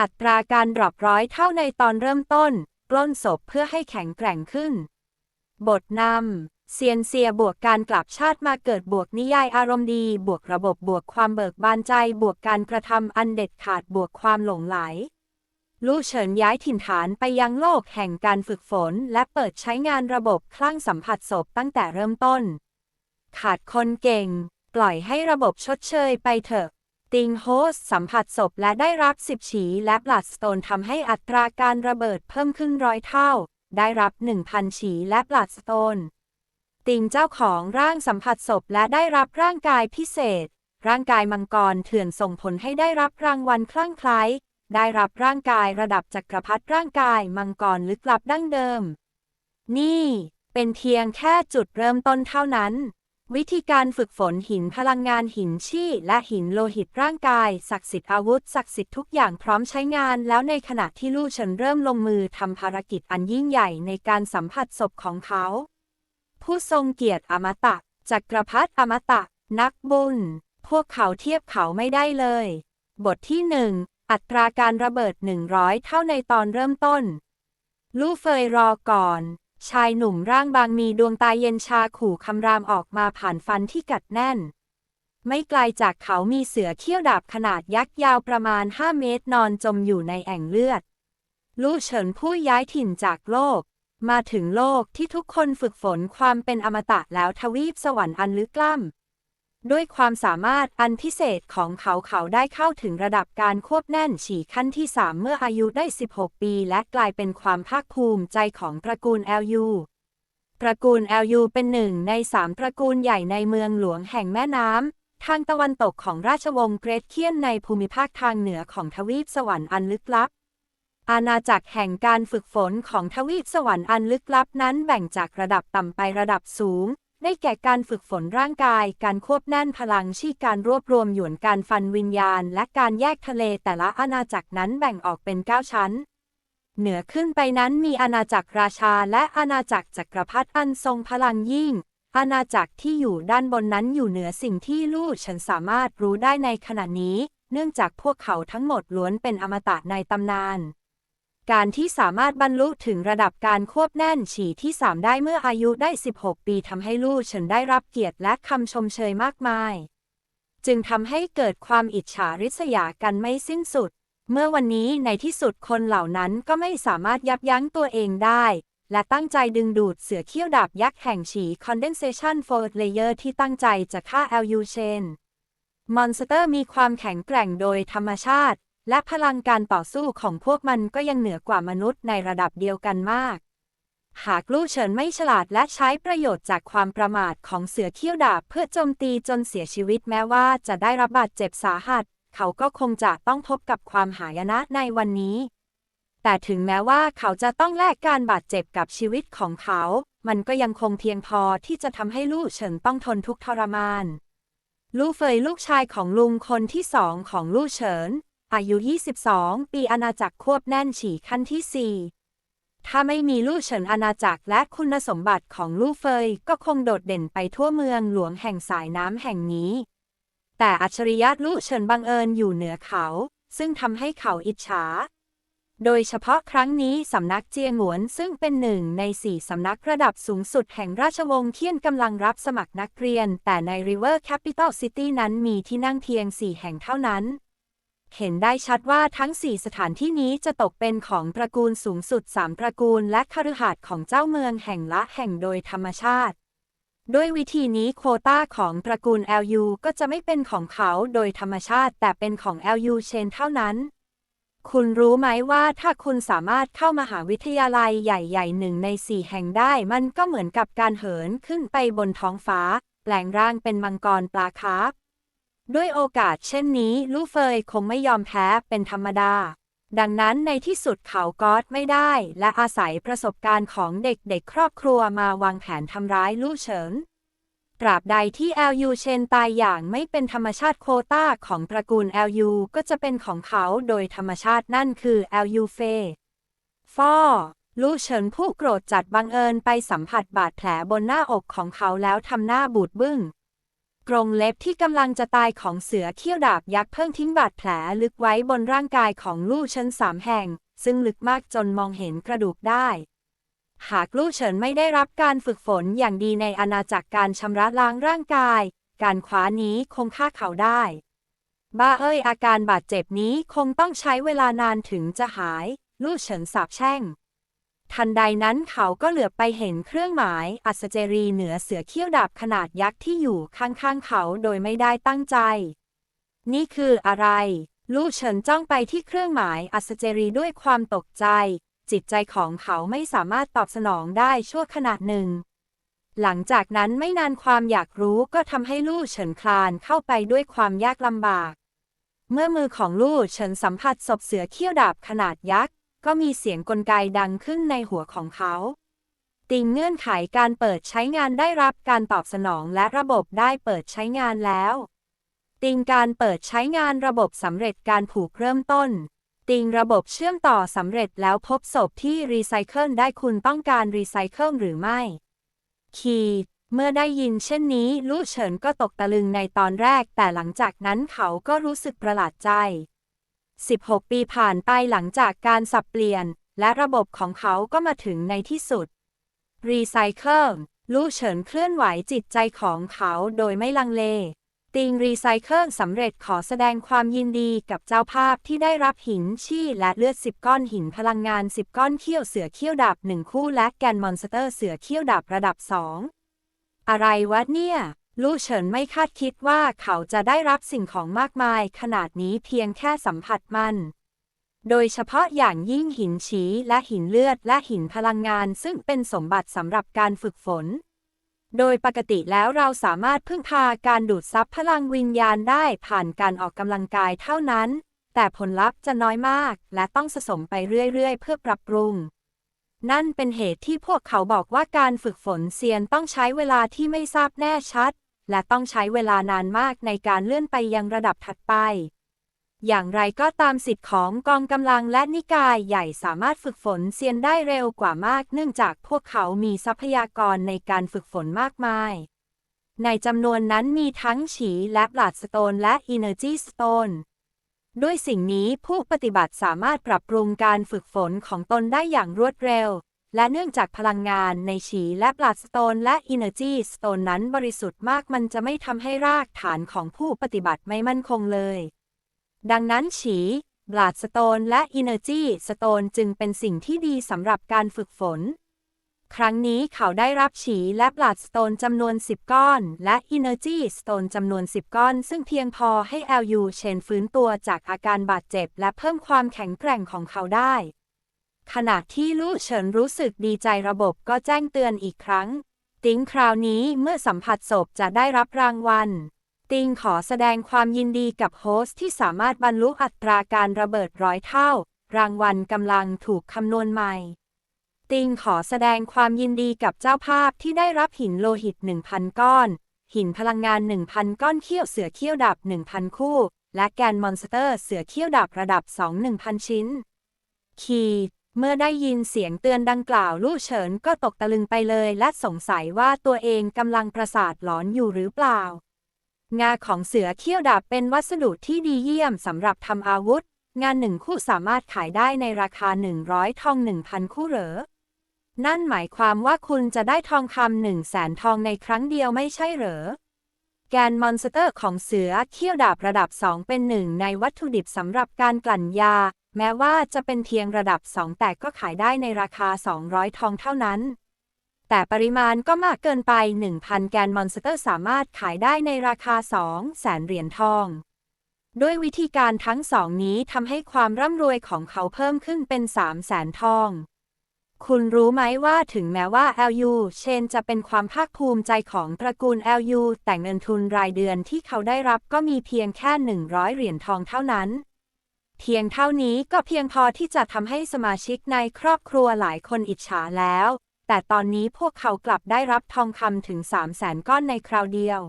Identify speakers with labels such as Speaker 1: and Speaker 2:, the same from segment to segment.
Speaker 1: อัตราการดรอปร้อยเท่าในตอนเริ่มต้นปล้นศพเพื่อให้แข็งแกร่งขึ้น บทนำเซียนเซียบวกการกลับชาติมาเกิดบวกนิยายอารมณ์ดีบวกระบบบวกความเบิกบานใจบวกการกระทำอันเด็ดขาดบวกความหลงไหล ลู่เฉินย้ายถิ่นฐานไปยังโลกแห่งการฝึกฝน และเปิดใช้งานระบบคลั่งสัมผัสศพตั้งแต่เริ่มต้น ขาดคนเก่ง ปล่อยให้ระบบชดเชยไปเถอะ ติงโฮสสัมผัสศพและได้รับ10ฉีและบลัดสโตนทำให้อัตราการระเบิดเพิ่มขึ้นร้อยเท่า ได้รับ 1,000 ฉีและบลัดสโตน ติงเจ้าของร่างสัมผัสศพและได้รับร่างกายพิเศษ ร่างกายมังกรเถื่อนส่งผลให้ได้รับรางวัลคลั่งไคล้ได้รับร่างกายระดับจักรพรรดิร่างกายมังกรลึกลับดั้งเดิม นี่ เป็นเพียงแค่จุดเริ่มต้นเท่านั้น วิธีการฝึกฝนหินพลังงานหินชี่และหินโลหิตร่างกายศักดิ์สิทธิ์อาวุธศักดิ์สิทธิ์ทุกอย่างพร้อมใช้งาน แล้วในขณะที่ลู่เฉินเริ่มลงมือทำภารกิจอันยิ่งใหญ่ในการสัมผัสศพของเขา ผู้ทรงเกียรติอมตะจักรพรรดิอมตะ นักบุญ พวกเขาเทียบเขาไม่ได้เลย บทที่หนึ่งอัตราการระเบิด 100 เท่าในตอนเริ่มต้น ลู่เฟยรอก่อน ชายหนุ่มร่างบางมีดวงตาเย็นชาขู่คำรามออกมาผ่านฟันที่กัดแน่น ไม่ไกลจากเขามีเสือเขี้ยวดาบขนาดยักษ์ยาวประมาณ 5 เมตรนอนจมอยู่ในแอ่งเลือด ลู่เฉินผู้ย้ายถิ่นจากโลก มาถึงโลกที่ทุกคนฝึกฝนความเป็นอมตะแล้วทวีปสวรรค์อันลึกล้ำ ด้วยความสามารถอันพิเศษของเขาเขาได้เข้าถึงระดับการควบแน่นฉี่ขั้นที่ 3 เมื่ออายุได้ 16 ปี และกลายเป็นความภาคภูมิใจของตระกูล LU ตระกูล LU เป็นหนึ่งในสามตระกูลใหญ่ในเมืองหลวงแห่งแม่น้ำ ทางตะวันตกของราชวงศ์เกรทเคียนในภูมิภาคทางเหนือของทวีปสวรรค์อันลึกลับ อาณาจักรแห่งการฝึกฝนของทวีปสวรรค์อันลึกลับนั้นแบ่งจากระดับต่ำไประดับสูง ได้แก่การฝึกฝนร่างกาย การควบแน่นพลังชี่การรวบรวมหยวนการฟันวิญญาณ และการแยกทะเลแต่ละอาณาจักรนั้นแบ่งออกเป็น 9 ชั้น เหนือขึ้นไปนั้นมีอาณาจักรราชาและอาณาจักรจักรพรรดิอันทรงพลังยิ่ง อาณาจักรที่อยู่ด้านบนนั้นอยู่เหนือสิ่งที่ลู่ฉันสามารถรู้ได้ในขณะนี้ เนื่องจากพวกเขาทั้งหมดล้วนเป็นอมตะในตำนาน การที่สามารถบรรลุถึงระดับการควบแน่นฉี่ที่ 3 ได้เมื่ออายุได้ 16 ปีทำให้ลู่เฉินได้รับเกียรติและคำชมเชยมากมาย จึงทำให้เกิดความอิจฉาริษยากันไม่สิ้นสุด เมื่อวันนี้ในที่สุดคนเหล่านั้นก็ไม่สามารถยับยั้งตัวเองได้ และตั้งใจดึงดูดเสือเขี้ยวดาบยักษ์แห่งฉี่ Condensation f o r Layer ที่ตั้งใจจะฆ่า LU Chain มอนสเตอร์มีความแข็งแกร่งโดยธรรมชาติ และพลังการต่อสู้ของพวกมันก็ยังเหนือกว่ามนุษย์ในระดับเดียวกันมาก หากลู่เฉินไม่ฉลาดและใช้ประโยชน์จากความประมาทของเสือเขี้ยวดาบเพื่อโจมตีจนเสียชีวิตแม้ว่าจะได้รับบาดเจ็บสาหัส เขาก็คงจะต้องพบกับความหายนะในวันนี้ แต่ถึงแม้ว่าเขาจะต้องแลกการบาดเจ็บกับชีวิตของเขา มันก็ยังคงเพียงพอที่จะทำให้ลู่เฉินต้องทนทุกทรมาน ลู่เฟยลูกชายของลุงคนที่สองของลู่เฉิน อายุ 22 ปีอาณาจักรควบแน่นฉี่ขั้นที่ 4 ถ้าไม่มีลู่เฉินอาณาจักรและคุณสมบัติของลู่เฟยก็คงโดดเด่นไปทั่วเมืองหลวงแห่งสายน้ำแห่งนี้ แต่อัจฉริยะลู่เฉินบังเอิญอยู่เหนือเขา ซึ่งทำให้เขาอิจฉา โดยเฉพาะครั้งนี้สำนักเจียงหวนซึ่งเป็นหนึ่งในสี่สำนักระดับสูงสุดแห่งราชวงศ์เทียนกำลังรับสมัครนักเรียน แต่ใน River Capital City นั้นมีที่นั่งเพียงสี่แห่งเท่านั้น เห็นได้ชัดว่าทั้งสี่สถานที่นี้จะตกเป็นของตระกูลสูงสุดสามตระกูลและคฤหาสน์ของเจ้าเมืองแห่งละแห่งโดยธรรมชาติ ด้วยวิธีนี้โควต้าของตระกูล LU ก็จะไม่เป็นของเขาโดยธรรมชาติ แต่เป็นของ LU Chain เท่านั้น คุณรู้ไหมว่าถ้าคุณสามารถเข้ามหาวิทยาลัยใหญ่ๆหนึ่งในสี่แห่งได้ มันก็เหมือนกับการเหินขึ้นไปบนท้องฟ้า แปลงร่างเป็นมังกรปลาคาร์ฟ ด้วยโอกาสเช่นนี้ลู่เฟยคงไม่ยอมแพ้เป็นธรรมดา ดังนั้นในที่สุดเขาก็อดไม่ได้ และอาศัยประสบการณ์ของเด็กๆ ครอบครัวมาวางแผนทำร้ายลู่เฉินตราบใดที่ LU เชนตายอย่างไม่เป็นธรรมชาติโคต้าของตระกูล LU ก็จะเป็นของเขาโดยธรรมชาตินั่นคือ LU เฟฟอลู่เฉินผู้โกรธจัดบังเอิญไปสัมผัสบาดแผลบนหน้าอกของเขาแล้วทำหน้าบูดบึ้ง กรงเล็บที่กำลังจะตายของเสือเขี้ยวดาบยักษ์เพิ่งทิ้งบาดแผลลึกไว้บนร่างกายของลู่เฉินสามแห่ง ซึ่งลึกมากจนมองเห็นกระดูกได้ หากลู่เฉินไม่ได้รับการฝึกฝนอย่างดีในอาณาจักรการชำระล้างร่างกาย การคว้านี้คงฆ่าเขาได้ บ้าเอ้ยอาการบาดเจ็บนี้คงต้องใช้เวลานานถึงจะหาย ลู่เฉินสาบแช่ง ทันใดนั้นเขาก็เหลือบไปเห็นเครื่องหมาย อัศเจรีเหนือเสือเขี้ยวดาบขนาดยักษ์ที่อยู่ข้างๆเขาโดยไม่ได้ตั้งใจ นี่คืออะไร ลู่เฉินจ้องไปที่เครื่องหมาย อัศเจรีด้วยความตกใจ จิตใจของเขาไม่สามารถตอบสนองได้ชั่วขณะหนึ่ง หลังจากนั้นไม่นานความอยากรู้ก็ทำให้ลู่เฉินคลานเข้าไปด้วยความยากลำบาก เมื่อมือของลู่เฉินสัมผัสศพเสือเขี้ยวดาบขนาดยักษ์ ก็มีเสียงกลไกดังขึ้นในหัวของเขา ติงเงื่อนไขการเปิดใช้งานได้รับการตอบสนองและระบบได้เปิดใช้งานแล้ว ติงการเปิดใช้งานระบบสำเร็จการผูกเริ่มต้น ติงระบบเชื่อมต่อสำเร็จแล้วพบศพที่รีไซเคิลได้คุณต้องการรีไซเคิลหรือไม่ คีเมื่อได้ยินเช่นนี้ลู่เฉินก็ตกตะลึงในตอนแรก แต่หลังจากนั้นเขาก็รู้สึกประหลาดใจ 16 ปีผ่านไปหลังจากการสับเปลี่ยน และระบบของเขาก็มาถึงในที่สุด รีไซเคิลลู่เฉินเคลื่อนไหวจิตใจของเขาโดยไม่ลังเล ติงรีไซเคิลสำเร็จขอแสดงความยินดีกับเจ้าภาพที่ได้รับหินชี่และเลือด 10 ก้อนหินพลังงาน 10 ก้อนเขี้ยวเสือเขี้ยวดาบหนึ่งคู่และแกนมอนสเตอร์เสือเขี้ยวดาบระดับ 2 อะไรวะเนี่ย ลู่เฉินไม่คาดคิดว่าเขาจะได้รับสิ่งของมากมายขนาดนี้เพียงแค่สัมผัสมัน โดยเฉพาะอย่างยิ่งหินฉีและหินเลือดและหินพลังงานซึ่งเป็นสมบัติสำหรับการฝึกฝน โดยปกติแล้วเราสามารถพึ่งพาการดูดซับพลังวิญญาณได้ผ่านการออกกำลังกายเท่านั้น แต่ผลลัพธ์จะน้อยมาก และต้องสะสมไปเรื่อย ๆ เพื่อปรับปรุงนั่นเป็นเหตุที่พวกเขาบอกว่าการฝึกฝนเซียนต้องใช้เวลาที่ไม่ทราบแน่ชัด และต้องใช้เวลานานมากในการเลื่อนไปยังระดับถัดไป อย่างไรก็ตามสิทธิ์ของกองกำลังและนิกายใหญ่สามารถฝึกฝนเซียนได้เร็วกว่ามาก เนื่องจากพวกเขามีทรัพยากรในการฝึกฝนมากมาย ในจำนวนนั้นมีทั้งฉีและบลาดสโตนและ Energy Stone ด้วยสิ่งนี้ผู้ปฏิบัติสามารถปรับปรุงการฝึกฝนของตนได้อย่างรวดเร็ว และเนื่องจากพลังงานในฉีและบลาดสโตนและ Energy Stone นั้นบริสุทธิ์มากมันจะไม่ทำให้รากฐานของผู้ปฏิบัติไม่มั่นคงเลย ดังนั้นฉีบลาดสโตนและ Energy Stone จึงเป็นสิ่งที่ดีสำหรับการฝึกฝน ครั้งนี้เขาได้รับฉีและบลัดสโตนจำนวน 10 ก้อน และ Energy Stone จำนวน 10 ก้อน ซึ่งเพียงพอให้ LU เชนฟื้นตัวจากอาการบาดเจ็บ และเพิ่มความแข็งแกร่งของเขาได้ ขณะที่ลู่เฉินรู้สึกดีใจระบบก็แจ้งเตือนอีกครั้ง ติงคราวนี้เมื่อสัมผัสศพจะได้รับรางวัล ติงขอแสดงความยินดีกับโฮสที่สามารถบรรลุอัตราการระเบิดร้อยเท่า รางวัลกำลังถูกคำนวณใหม่ ติงขอแสดงความยินดีกับเจ้าภาพที่ได้รับหินโลหิต 1,000 ก้อน หินพลังงาน 1,000 ก้อนเขี้ยวเสือเขี้ยวดาบ1,000 คู่ และแกนมอนสเตอร์เสือเขี้ยวดาบระดับ 2 1,000 ชิ้น คี เมื่อได้ยินเสียงเตือนดังกล่าวลู่เฉินก็ตกตะลึงไปเลยและสงสัยว่าตัวเองกำลังประสาทหลอนอยู่หรือเปล่า งาของเสือเขี้ยวดาบเป็นวัสดุที่ดีเยี่ยมสำหรับทำอาวุธ งานหนึ่งคู่สามารถขายได้ในราคา 100 ทอง 1,000 คู่เหรอ นั่นหมายความว่าคุณจะได้ทองคำหนึ่งแสนทองในครั้งเดียวไม่ใช่เหรอแกนมอนสเตอร์ของเสือเขี้ยวดาบระดับ 2 เป็นหนึ่งในวัตถุดิบสำหรับการกลั่นยา แม้ว่าจะเป็นเพียงระดับ 2 แต่ก็ขายได้ในราคา 200 ทองเท่านั้น แต่ปริมาณก็มากเกินไป 1,000 แกนมอนสเตอร์สามารถขายได้ในราคา 2 แสนเหรียญทอง ด้วยวิธีการทั้งสองนี้ทำให้ความร่ำรวยของเขาเพิ่มขึ้นเป็น 3 แสนทอง คุณรู้ไหมว่าถึงแม้ว่า LU เชนจะเป็นความภาคภูมิใจของตระกูล LU แต่เงินทุนรายเดือนที่เขาได้รับก็มีเพียงแค่ 100 เหรียญทองเท่านั้น พียงเท่านี้ก็เพียงพอที่จะทำให้สมาชิกในครอบครัวหลายคนอิจฉาแล้ว แต่ตอนนี้พวกเขากลับได้รับทองคำถึง3 0 0แสนก้อนในคราวเดียว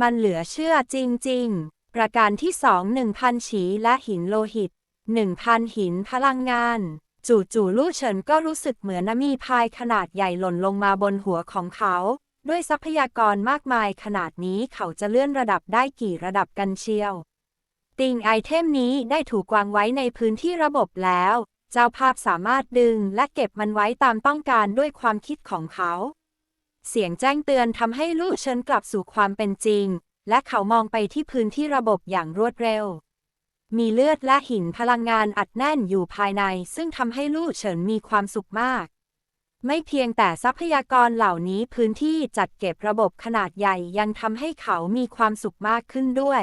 Speaker 1: มันเหลือเชื่อจริง ๆ ประการที่2 1,000ฉีและหินโลหิต1,000หินพลังงาน จู่ๆลู่เฉินก็รู้สึกเหมือนมีพายขนาดใหญ่หล่นลงมาบนหัวของเขา ด้วยทรัพยากรมากมายขนาดนี้เขาจะเลื่อนระดับได้กี่ระดับกันเชียว ติงไอเทมนี้ได้ถูกวางไว้ในพื้นที่ระบบแล้ว เจ้าภาพสามารถดึงและเก็บมันไว้ตามต้องการด้วยความคิดของเขา เสียงแจ้งเตือนทำให้ลู่เฉินกลับสู่ความเป็นจริง และเขามองไปที่พื้นที่ระบบอย่างรวดเร็ว มีเลือดและหินพลังงานอัดแน่นอยู่ภายใน ซึ่งทำให้ลู่เฉินมีความสุขมาก ไม่เพียงแต่ทรัพยากรเหล่านี้พื้นที่จัดเก็บระบบขนาดใหญ่ยังทำให้เขามีความสุขมากขึ้นด้วย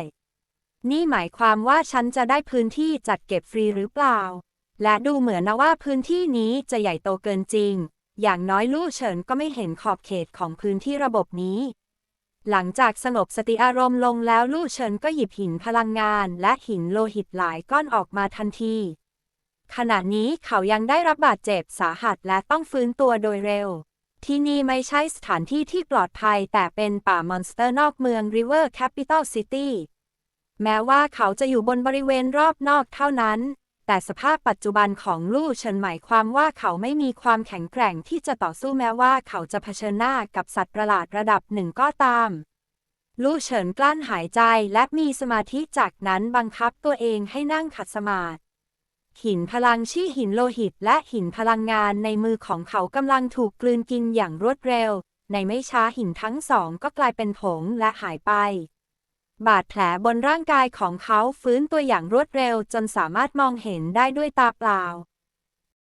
Speaker 1: นี่หมายความว่าฉันจะได้พื้นที่จัดเก็บฟรีหรือเปล่า และดูเหมือนนะว่าพื้นที่นี้จะใหญ่โตเกินจริง อย่างน้อยลู่เฉินก็ไม่เห็นขอบเขตของพื้นที่ระบบนี้ หลังจากสงบสติอารมณ์ลงแล้วลู่เฉินก็หยิบหินพลังงาน และหินโลหิตหลายก้อนออกมาทันที ขณะนี้เขายังได้รับบาดเจ็บสาหัสและต้องฟื้นตัวโดยเร็วที่นี่ไม่ใช่สถานที่ที่ปลอดภัยแต่เป็นป่ามอนสเตอร์นอกเมือง River Capital City แม้ว่าเขาจะอยู่บนบริเวณรอบนอกเท่านั้น แต่สภาพปัจจุบันของลู่เฉินหมายความว่าเขาไม่มีความแข็งแกร่งที่จะต่อสู้แม้ว่าเขาจะเผชิญหน้ากับสัตว์ประหลาดระดับหนึ่งก็ตาม ลู่เฉินกลั้นหายใจและมีสมาธิจากนั้นบังคับตัวเองให้นั่งขัดสมาธิหินพลังชี่หินโลหิตและหินพลังงานในมือของเขากำลังถูกกลืนกินอย่างรวดเร็ว ในไม่ช้าหินทั้งสองก็กลายเป็นผงและหายไป บาดแผลบนร่างกายของเขาฟื้นตัวอย่างรวดเร็วจนสามารถมองเห็นได้ด้วยตาเปล่า